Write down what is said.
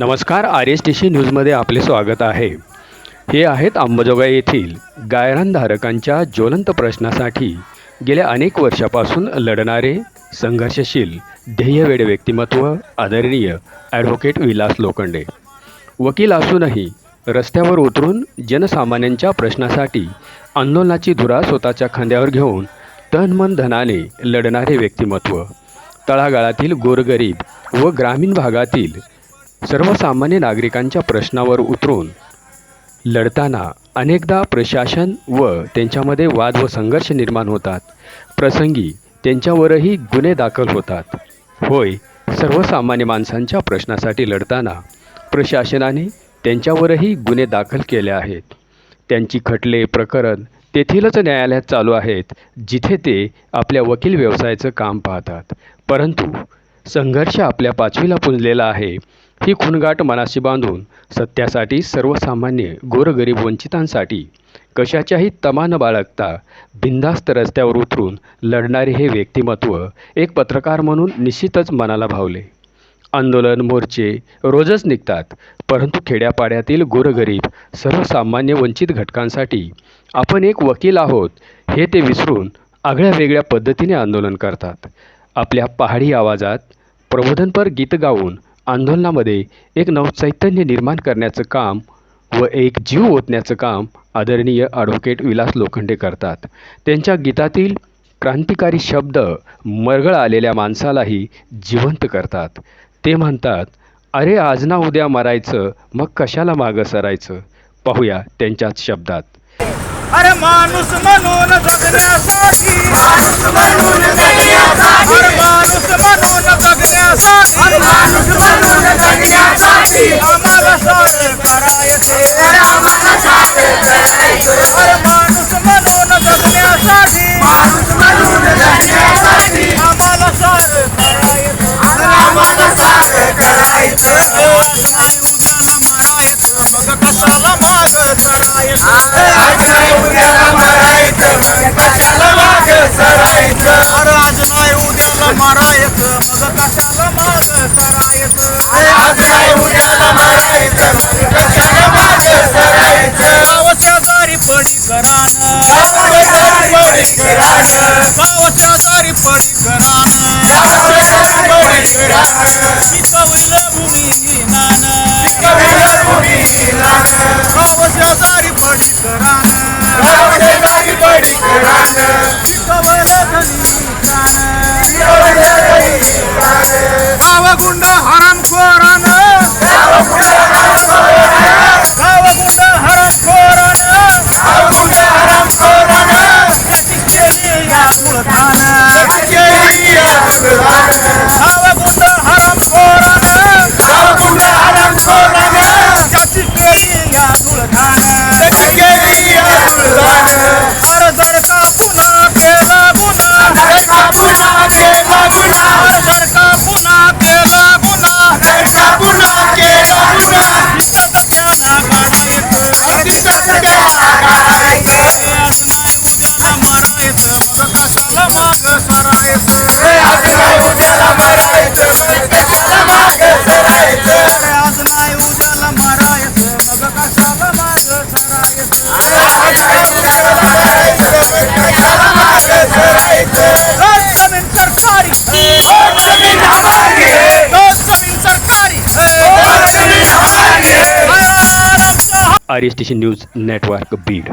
नमस्कार R S T C न्यूजमध्ये आपले स्वागत आहे. हे आहेत अंबाजोगाई येथील गायरानधारकांच्या ज्वलंत प्रश्नासाठी गेल्या अनेक वर्षापासून लढणारे संघर्षशील ध्येयवेड व्यक्तिमत्व आदरणीय ॲडव्होकेट विलास लोखंडे. वकील असूनही रस्त्यावर उतरून जनसामान्यांच्या प्रश्नासाठी आंदोलनाची धुरा स्वतःच्या खांद्यावर घेऊन तन मन धनाने लढणारे व्यक्तिमत्व. तळागाळातील गोरगरीब व ग्रामीण भागातील सर्वसामान्य नागरिकांच्या प्रश्नावर उतरून लढताना अनेकदा प्रशासन व त्यांच्यामध्ये वाद व संघर्ष निर्माण होतात. प्रसंगी त्यांच्यावरही गुन्हे दाखल होतात. होय सर्वसामान्य माणसांच्या प्रश्नासाठी लढताना प्रशासनाने त्यांच्यावरही गुन्हे दाखल केले आहेत. त्यांची खटले प्रकरण तेथीलच न्यायालयात चालू आहेत जिथे ते आपल्या वकील व्यवसायाचं काम पाहतात. परंतु संघर्ष आपल्या पाचवीला पुंजलेला आहे. ही खुणगाठ मनाशी बांधून सत्यासाठी सर्वसामान्य गोरगरीब वंचितांसाठी कशाच्याही तमा न बाळगता बिनधास्त रस्त्यावर उतरून लढणारे हे व्यक्तिमत्व एक पत्रकार म्हणून निश्चितच मनाला भावले. आंदोलन मोर्चे रोजच निघतात परंतु खेड्यापाड्यातील गोरगरीब सर्वसामान्य वंचित घटकांसाठी आपण एक वकील आहोत हे ते विसरून आगळ्या वेगळ्या पद्धतीने आंदोलन करतात. आपल्या पहाडी आवाजात प्रबोधनपर गीत गाऊन आंदोलनामध्ये एक नवचैतन्य निर्माण करण्याचं काम व एक जीव ओतण्याचं काम आदरणीय ॲडव्होकेट विलास लोखंडे करतात. त्यांच्या गीतातील क्रांतिकारी शब्द मरगळ आलेल्या माणसालाही जिवंत करतात. ते म्हणतात अरे आज ना उद्या मरायचं मग कशाला मागं सरायचं? पाहूया त्यांच्याच शब्दात. अरे माणूस म्हणून जगण्यासाठी माणूस म्हणून जगण्यासाठी গুন্ডা হারাম কর Arya station news network Beed.